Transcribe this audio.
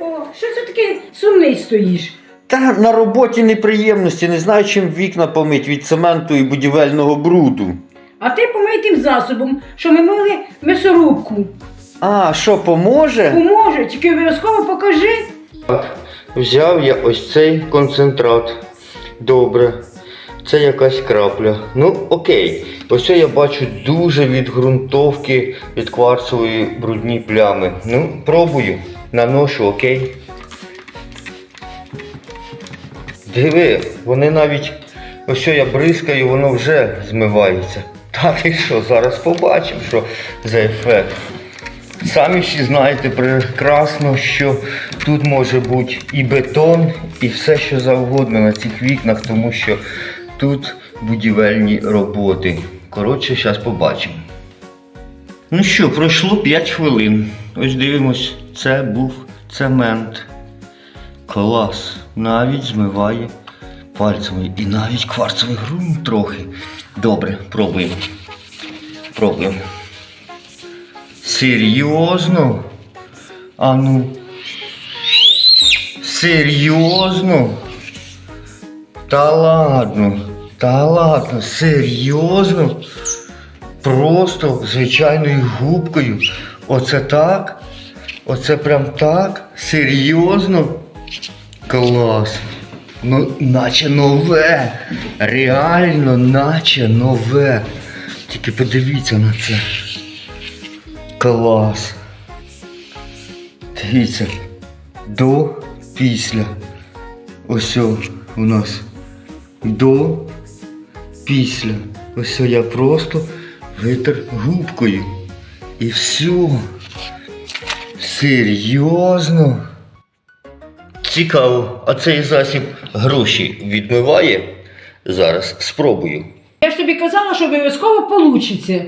О, що це таке сумний стоїш? Та на роботі неприємності, не знаю, чим вікна помить від цементу і будівельного бруду. А ти помий тим засобом, що ми мили м'ясорубку. А, що, поможе? Поможе, тільки обов'язково покажи. Взяв я ось цей концентрат. Добре. Це якась крапля. Ну, окей. Ось я бачу дуже від ґрунтовки, від кварцевої брудні плями. Ну, пробую. Наношу, окей. Диви, вони навіть ось я бризкаю, воно вже змивається. Так і що, зараз побачимо, що за ефект. Самі всі знаєте прекрасно, що тут може бути і бетон, і все, що завгодно на цих вікнах, тому що тут будівельні роботи. Коротше, зараз побачимо. Ну що, пройшло 5 хвилин. Ось дивимось, це був цемент. Клас. Навіть змиває пальцями. І навіть кварцевий ґрунт трохи. Добре, пробуємо. Пробуємо. Серйозно? А ну. Серйозно? Та ладно. Та ладно, серйозно? Просто звичайною губкою. Оце так? Оце прям так? Серйозно? Клас. Ну, наче нове. Реально, наче нове. Тільки подивіться на це. Клас. Дивіться. До, після. Ось у нас. До, після. Ось я просто витер губкою. І все. Серйозно? Цікаво, а цей засіб гроші відмиває? Зараз спробую. Я ж тобі казала, що обов'язково получиться.